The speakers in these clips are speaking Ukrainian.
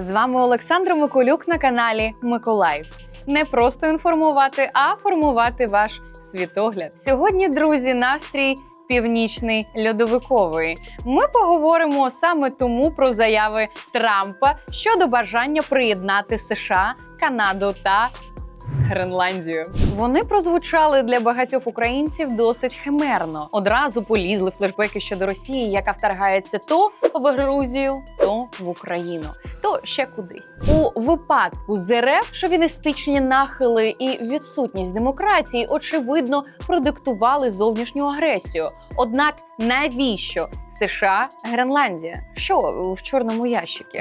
З вами Олександр Миколюк на каналі Миколаїв. Не просто інформувати, а формувати ваш світогляд. Сьогодні, друзі, настрій північний льодовиковий. Ми поговоримо саме тому про заяви Трампа щодо бажання приєднати США, Канаду та Гренландію. Вони прозвучали для багатьох українців досить химерно. Одразу полізли флешбеки щодо Росії, яка вторгається то в Грузію, то в Україну, то ще кудись. У випадку з РФ шовіністичні нахили і відсутність демократії очевидно продиктували зовнішню агресію. Однак навіщо США Гренландія? Що в чорному ящику?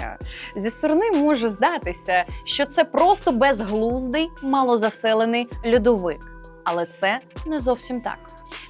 Зі сторони може здатися, що це просто безглуздий, малозаселений льодовик. Але це не зовсім так.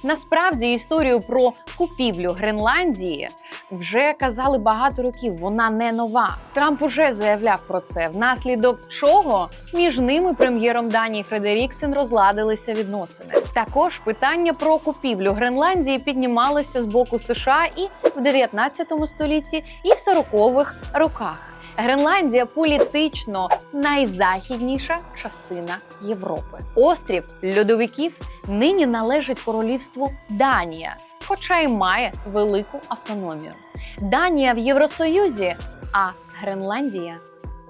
Насправді історію про купівлю Гренландії вже казали багато років. Вона не нова. Трамп уже заявляв про це, внаслідок чого між ними прем'єром Данії Фредеріксен розладилися відносини. Також питання про купівлю Гренландії піднімалося з боку США і в 19 столітті, і в 40-х роках. Гренландія політично найзахідніша частина Європи. Острів льодовиків нині належить королівству Данія, хоча й має велику автономію. Данія в Євросоюзі, а Гренландія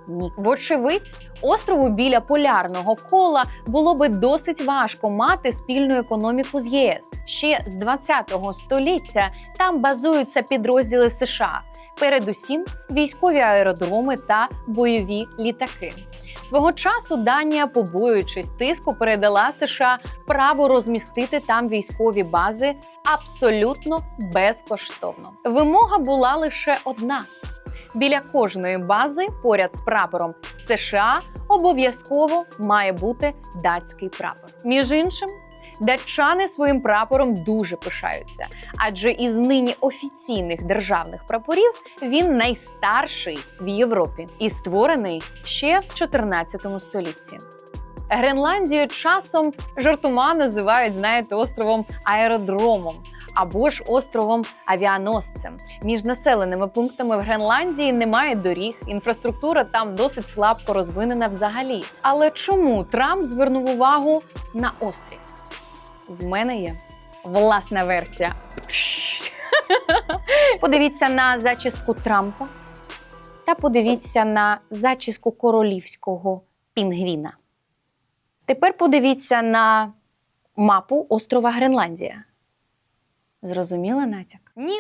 ні. Вочевидь, острову біля полярного кола було би досить важко мати спільну економіку з ЄС. Ще з 20-го століття там базуються підрозділи США. Передусім військові аеродроми та бойові літаки. Свого часу Данія, побоюючись тиску, передала США право розмістити там військові бази абсолютно безкоштовно. Вимога була лише одна: біля кожної бази, поряд з прапором США, обов'язково має бути датський прапор. Між іншим. Датчани своїм прапором дуже пишаються, адже із нині офіційних державних прапорів він найстарший в Європі і створений ще в 14 столітті. Гренландію часом жартома називають, знаєте, островом аеродромом або ж островом авіаносцем. Між населеними пунктами в Гренландії немає доріг, інфраструктура там досить слабко розвинена взагалі. Але чому Трамп звернув увагу на острів? В мене є власна версія. Подивіться на зачіску Трампа та подивіться на зачіску королівського пінгвіна. Тепер подивіться на мапу острова Гренландія. Зрозуміли натяк? Ні.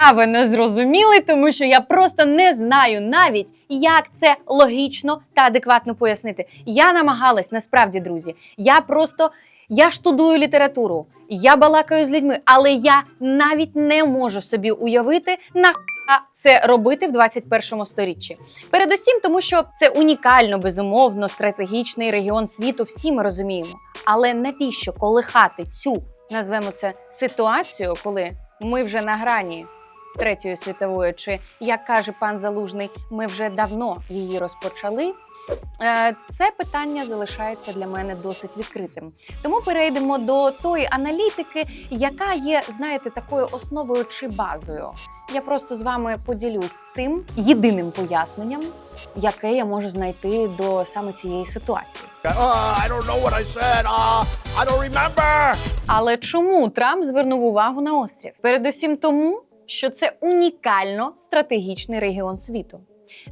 А ви не зрозуміли, тому що я просто не знаю навіть, як це логічно та адекватно пояснити. Я намагалась насправді, друзі. Я просто я штудую літературу, я балакаю з людьми, але я навіть не можу собі уявити, нахуя це робити в 21 сторіччі. Передусім, тому що це унікально, безумовно, стратегічний регіон світу. Всі ми розуміємо. Але навіщо колихати цю назвемо це ситуацію, коли ми вже на грані третьої світової, чи як каже пан Залужний, ми вже давно її розпочали. Е, Це питання залишається для мене досить відкритим. Тому перейдемо до тої аналітики, яка є, знаєте, такою основою чи базою. Я просто з вами поділюсь цим єдиним поясненням, яке я можу знайти до саме цієї ситуації. Uh, I don't know what I said. I don't remember. Але чому Трамп звернув увагу на острів? Передусім тому, що це унікально стратегічний регіон світу.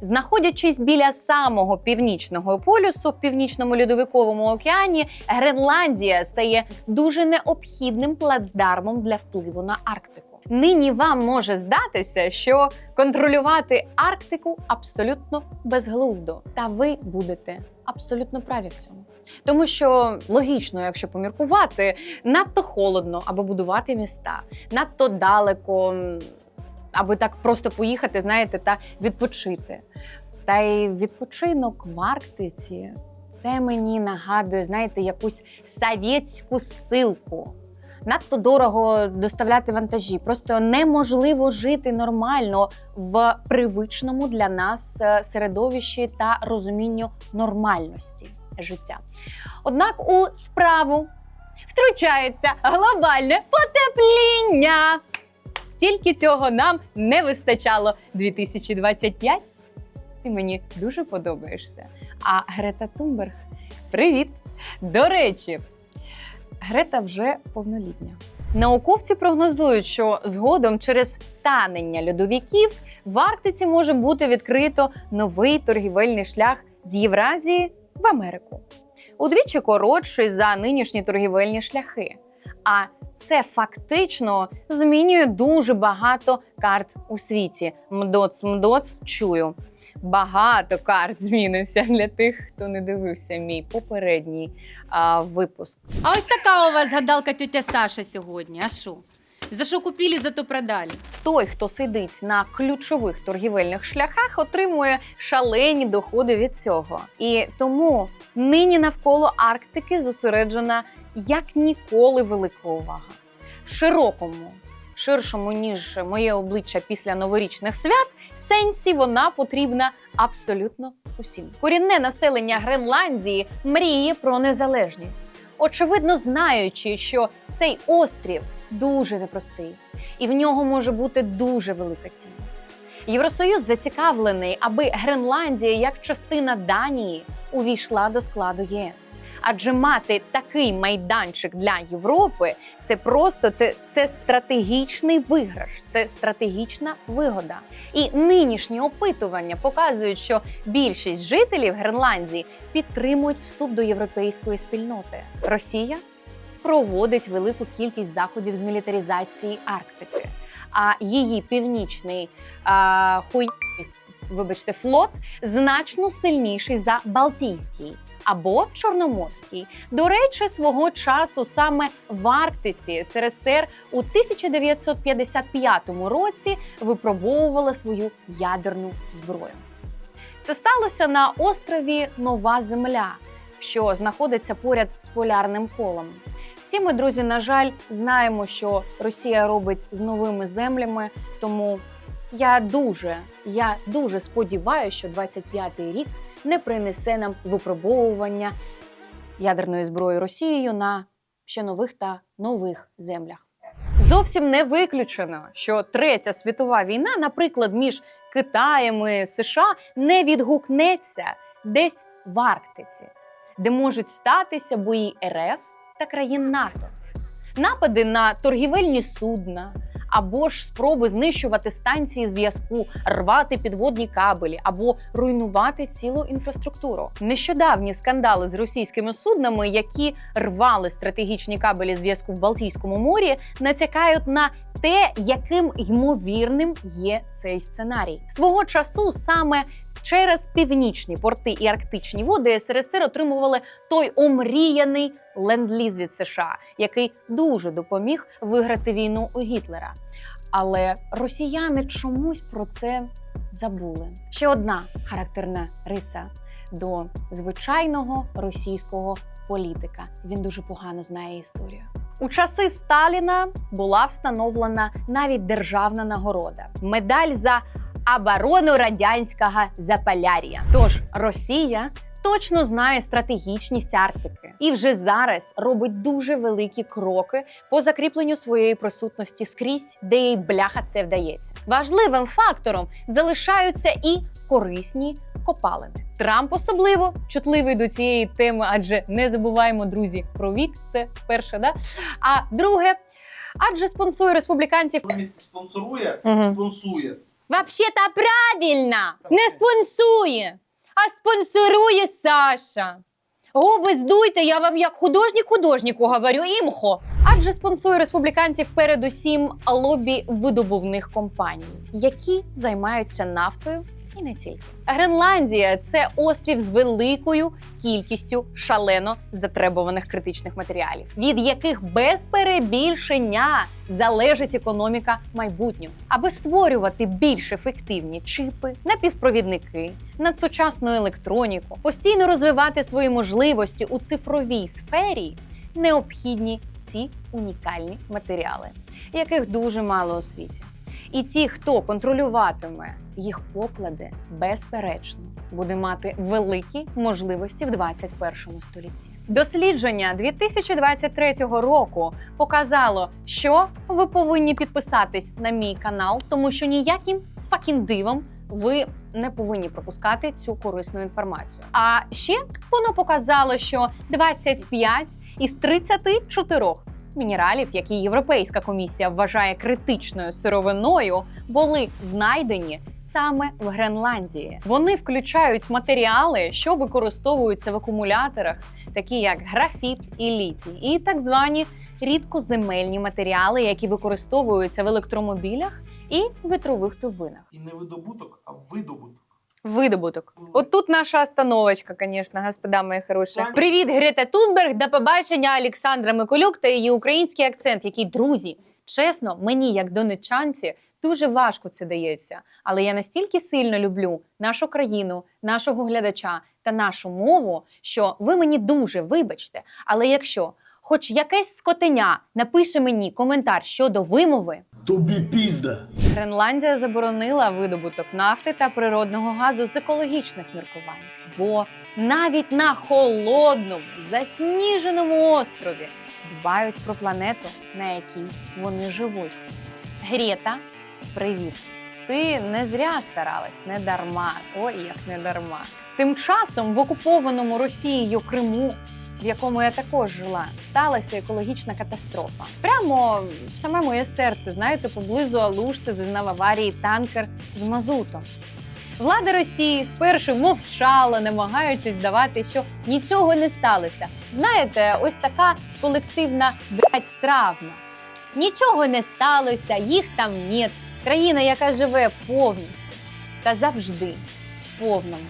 Знаходячись біля самого північного полюсу в північному льодовиковому океані, Гренландія стає дуже необхідним плацдармом для впливу на Арктику. Нині вам може здатися, що контролювати Арктику абсолютно безглуздо, та ви будете абсолютно праві в цьому. Тому що логічно, якщо поміркувати, надто холодно аби будувати міста, надто далеко, аби так просто поїхати, знаєте, та відпочити. Та й відпочинок в Арктиці це мені нагадує, знаєте, якусь совєтську силку. Надто дорого доставляти вантажі. Просто неможливо жити нормально в привичному для нас е, середовищі та розумінню нормальності життя. Однак у справу втручається глобальне потепління. Тільки цього нам не вистачало 2025 Ти мені дуже подобаєшся. А Грета Тунберг, привіт! До речі, Грета вже повнолітня. Науковці прогнозують, що згодом через танення льодовиків в Арктиці може бути відкрито новий торгівельний шлях з Євразії в Америку. Удвічі коротший за нинішні торгівельні шляхи. А це фактично змінює дуже багато карт у світі. Мдоц, мдоц, чую. Багато карт зміниться для тих, хто не дивився мій попередній а, випуск. А ось така у вас гадалка тетя Саша сьогодні. А що? За що купили, зато продали. Той, хто сидить на ключових торгівельних шляхах, отримує шалені доходи від цього. І тому нині навколо Арктики зосереджена як ніколи велика увага. В широкому, ширшому, ніж моє обличчя після новорічних свят, сенсі вона потрібна абсолютно усім. Корінне населення Гренландії мріє про незалежність, очевидно знаючи, що цей острів дуже непростий, і в нього може бути дуже велика цінність. Євросоюз зацікавлений, аби Гренландія як частина Данії увійшла до складу єС. Адже мати такий майданчик для Європи це просто це стратегічний виграш, це стратегічна вигода. І нинішні опитування показують, що більшість жителів Гренландії підтримують вступ до європейської спільноти. Росія проводить велику кількість заходів з мілітаризації Арктики. А її північний а, хуй, вибачте, флот значно сильніший за Балтійський. Або Чорноморський. До речі, свого часу саме в Арктиці СРСР у 1955 році випробовувала свою ядерну зброю. Це сталося на острові Нова Земля, що знаходиться поряд з полярним колом. Всі ми, друзі, на жаль, знаємо, що Росія робить з новими землями. Тому я дуже, я дуже сподіваюся, що 25-й рік не принесе нам випробовування ядерної зброї Росією на ще нових та нових землях. Зовсім не виключено, що третя світова війна, наприклад, між Китаєм і США, не відгукнеться десь в Арктиці, де можуть статися бої РФ та країн НАТО, напади на торгівельні судна. Або ж спроби знищувати станції зв'язку, рвати підводні кабелі або руйнувати цілу інфраструктуру. Нещодавні скандали з російськими суднами, які рвали стратегічні кабелі зв'язку в Балтійському морі, натякають на те, яким ймовірним є цей сценарій. Свого часу саме через північні порти і арктичні води СРСР отримували той омріяний ленд-ліз від США, який дуже допоміг виграти війну у Гітлера. Але росіяни чомусь про це забули. Ще одна характерна риса до звичайного російського політика. Він дуже погано знає історію. У часи Сталіна була встановлена навіть державна нагорода медаль за оборону радянського Заполяр'я. Тож Росія точно знає стратегічність Арктики і вже зараз робить дуже великі кроки по закріпленню своєї присутності скрізь, де їй бляха це вдається. Важливим фактором залишаються і корисні копалини. Трамп особливо чутливий до цієї теми, адже не забуваємо, друзі, про вік. Це перше, да? А друге, адже спонсує республіканців спонсорує, Мгм. спонсує. Вообще-то правильно! Не спонсує, а спонсорує Саша. Губи здуйте, я вам як художник художнику говорю, імхо. Адже спонсує республіканців передусім лобі видобувних компаній, які займаються нафтою і не тільки. Гренландія це острів з великою кількістю шалено затребуваних критичних матеріалів, від яких без перебільшення залежить економіка майбутнього. Аби створювати більш ефективні чипи, напівпровідники, надсучасну електроніку, постійно розвивати свої можливості у цифровій сфері, необхідні ці унікальні матеріали, яких дуже мало у світі. І ті, хто контролюватиме їх поклади, безперечно, буде мати великі можливості в 21 столітті. Дослідження 2023 року показало, що ви повинні підписатись на мій канал, тому що ніяким факін дивом ви не повинні пропускати цю корисну інформацію. А ще воно показало, що 25 із 34 мінералів, які Європейська комісія вважає критичною сировиною, були знайдені саме в Гренландії. Вони включають матеріали, що використовуються в акумуляторах, такі як графіт і літій, і так звані рідкоземельні матеріали, які використовуються в електромобілях і вітрових турбинах. І не видобуток, а видобуток. Видобуток. От тут наша остановочка, звісно, господа мої хороші. Привіт, Грета Тунберг. До побачення Олександра Миколюк та її український акцент, який друзі. Чесно, мені, як донечанці, дуже важко це дається. Але я настільки сильно люблю нашу країну, нашого глядача та нашу мову, що ви мені дуже вибачте. Але якщо хоч якесь скотеня напише мені коментар щодо вимови, Тобі пізда. Гренландія заборонила видобуток нафти та природного газу з екологічних міркувань, бо навіть на холодному засніженому острові дбають про планету, на якій вони живуть. Грета, привіт! Ти не зря старалась, не дарма. Ой, як не дарма. Тим часом в окупованому Росією Криму, в якому я також жила, сталася екологічна катастрофа. Прямо саме моє серце, знаєте, поблизу Алушти зазнав аварії танкер з мазутом. Влада Росії спершу мовчала, намагаючись давати, що нічого не сталося. Знаєте, ось така колективна блядь, травма. Нічого не сталося, їх там нет. Країна, яка живе повністю та завжди в повному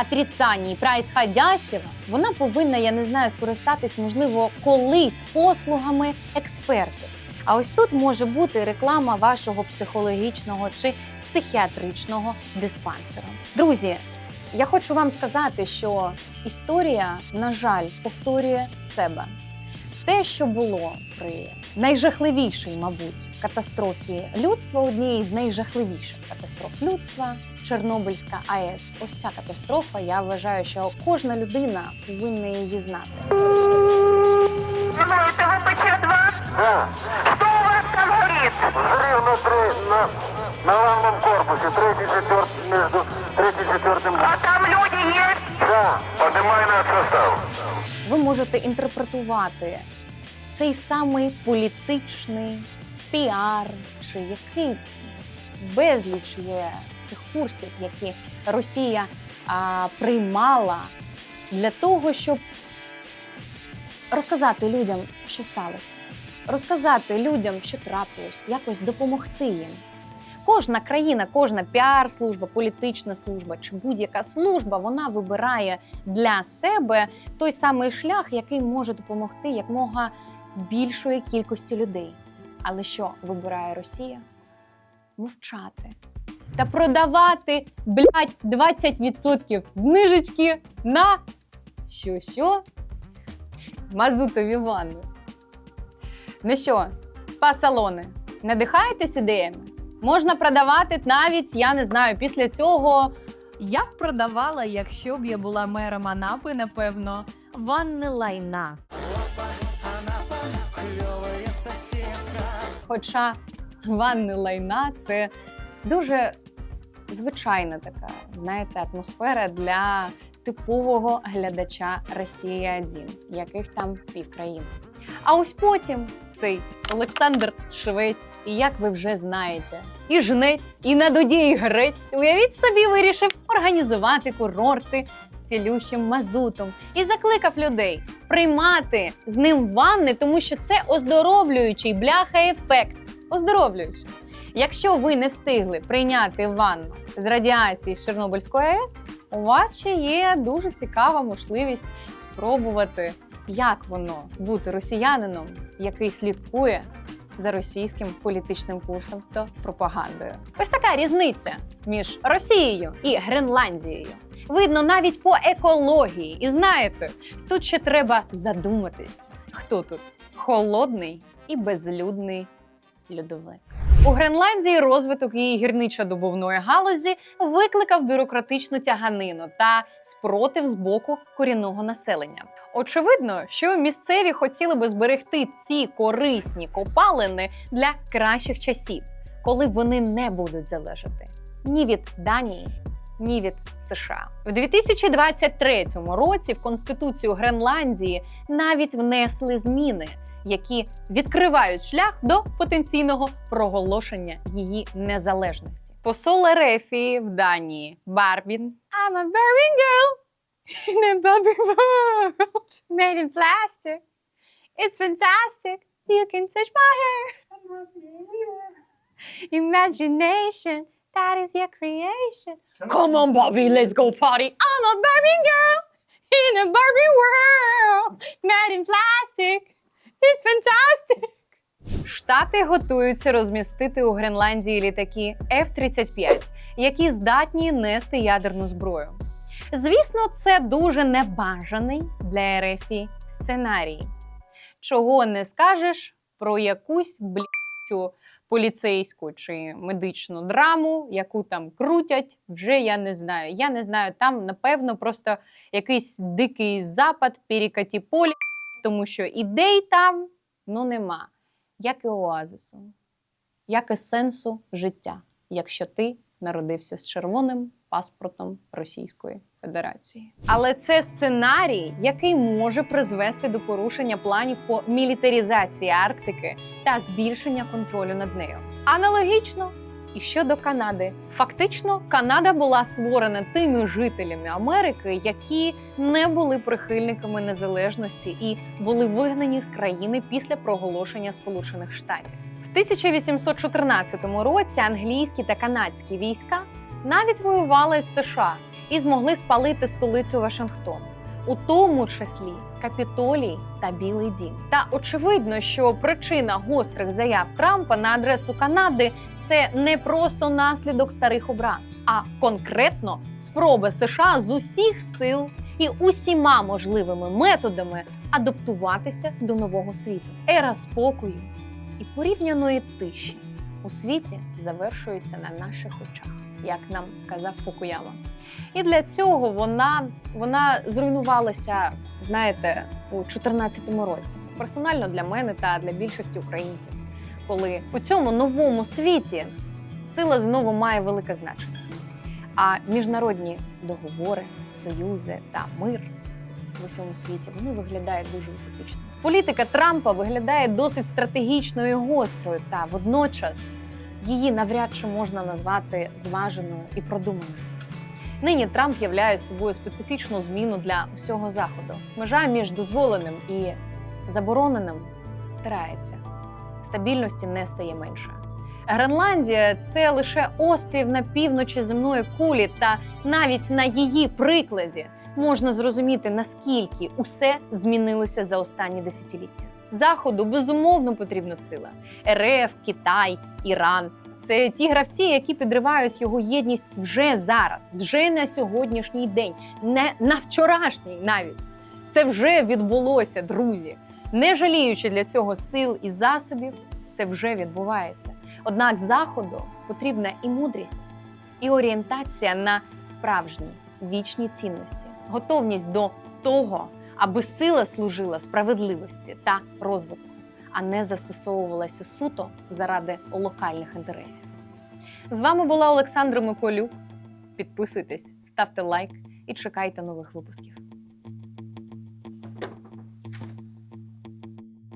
отрицанні происходящего, вона повинна, я не знаю, скористатись, можливо, колись послугами експертів. А ось тут може бути реклама вашого психологічного чи психіатричного диспансера. Друзі, я хочу вам сказати, що історія, на жаль, повторює себе. Те, що було при найжахливішій, мабуть, катастрофі людства, однієї з найжахливіших катастроф людства Чорнобильська АЕС. Ось ця катастрофа. Я вважаю, що кожна людина повинна її знати. Это ВПЧ-2? Да. Что у вас там горит? Взрыв на, тре- на, на главном корпусе, третий, четвертый, между третьим и четвертым. А там люди есть? Да, поднимай на состав. ви можете інтерпретувати цей самий політичний піар, чи який безліч є цих курсів, які Росія а, приймала для того, щоб розказати людям, що сталося, розказати людям, що трапилось, якось допомогти їм. Кожна країна, кожна піар-служба, політична служба чи будь-яка служба, вона вибирає для себе той самий шлях, який може допомогти якмога більшої кількості людей. Але що вибирає Росія? Мовчати та продавати блядь, 20% знижечки на що що? Мазутові ванни. Ну що, спа-салони, надихаєтесь ідеями? Можна продавати навіть, я не знаю, після цього Я б продавала, якщо б я була мером Анапи, напевно, ванни лайна. Хоча ванни лайна це дуже звичайна така, знаєте, атмосфера для типового глядача Росія 1 яких там півкраїни. А ось потім цей Олександр Швець, і як ви вже знаєте, і жнець, і надодій грець, уявіть собі, вирішив організувати курорти з цілющим мазутом і закликав людей приймати з ним ванни, тому що це оздоровлюючий бляха-ефект. Оздоровлюючий. Якщо ви не встигли прийняти ванну з радіації з Чорнобильської АЕС, у вас ще є дуже цікава можливість спробувати, як воно бути росіянином, який слідкує за російським політичним курсом та пропагандою. Ось така різниця між Росією і Гренландією. Видно навіть по екології. І знаєте, тут ще треба задуматись, хто тут холодний і безлюдний льодовик. У Гренландії розвиток її гірничо-добувної галузі викликав бюрократичну тяганину та спротив з боку корінного населення. Очевидно, що місцеві хотіли би зберегти ці корисні копалини для кращих часів, коли вони не будуть залежати ні від Данії, ні від США. В 2023 році в Конституцію Гренландії навіть внесли зміни, які відкривають шлях до потенційного проголошення її незалежності. Посол Ерефії в Данії Барбін. I'm a Barbie girl in a Barbie world made in plastic. It's fantastic. You can touch my hair. Imagination, that is your creation. Come on, Bobby, let's go party. I'm a Barbie girl in a Barbie world made in plastic. It's fantastic. Штати готуються розмістити у Гренландії літаки F-35, які здатні нести ядерну зброю. Звісно, це дуже небажаний для РФ сценарій. Чого не скажеш про якусь блічу поліцейську чи медичну драму, яку там крутять, вже я не знаю. Я не знаю, там, напевно, просто якийсь дикий запад, перекаті полі, тому що ідей там ну нема. Як і оазису, як і сенсу життя, якщо ти народився з червоним паспортом Російської Федерації. Але це сценарій, який може призвести до порушення планів по мілітарізації Арктики та збільшення контролю над нею. Аналогічно і щодо Канади. Фактично, Канада була створена тими жителями Америки, які не були прихильниками незалежності і були вигнані з країни після проголошення Сполучених Штатів. В 1814 році англійські та канадські війська навіть воювали з США і змогли спалити столицю Вашингтон, у тому числі Капітолій та Білий Дім. Та очевидно, що причина гострих заяв Трампа на адресу Канади це не просто наслідок старих образ, а конкретно спроби США з усіх сил і усіма можливими методами адаптуватися до нового світу. Ера спокою і порівняної тиші у світі завершується на наших очах, як нам казав Фукуяма. І для цього вона, вона зруйнувалася, знаєте, у 2014 році. Персонально для мене та для більшості українців, коли у цьому новому світі сила знову має велике значення. А міжнародні договори, союзи та мир в усьому світі вони виглядають дуже утопічно. Політика Трампа виглядає досить стратегічною і гострою, та водночас її навряд чи можна назвати зваженою і продуманою. Нині Трамп являє собою специфічну зміну для усього заходу. Межа між дозволеним і забороненим стирається. Стабільності не стає менше. Гренландія це лише острів на півночі земної кулі, та навіть на її прикладі можна зрозуміти, наскільки усе змінилося за останні десятиліття. Заходу безумовно потрібна сила. РФ, Китай, Іран це ті гравці, які підривають його єдність вже зараз, вже на сьогоднішній день, не на вчорашній навіть. Це вже відбулося, друзі. Не жаліючи для цього сил і засобів, це вже відбувається. Однак заходу потрібна і мудрість, і орієнтація на справжні вічні цінності, готовність до того, аби сила служила справедливості та розвитку, а не застосовувалася суто заради локальних інтересів. З вами була Олександра Миколюк. Підписуйтесь, ставте лайк і чекайте нових випусків.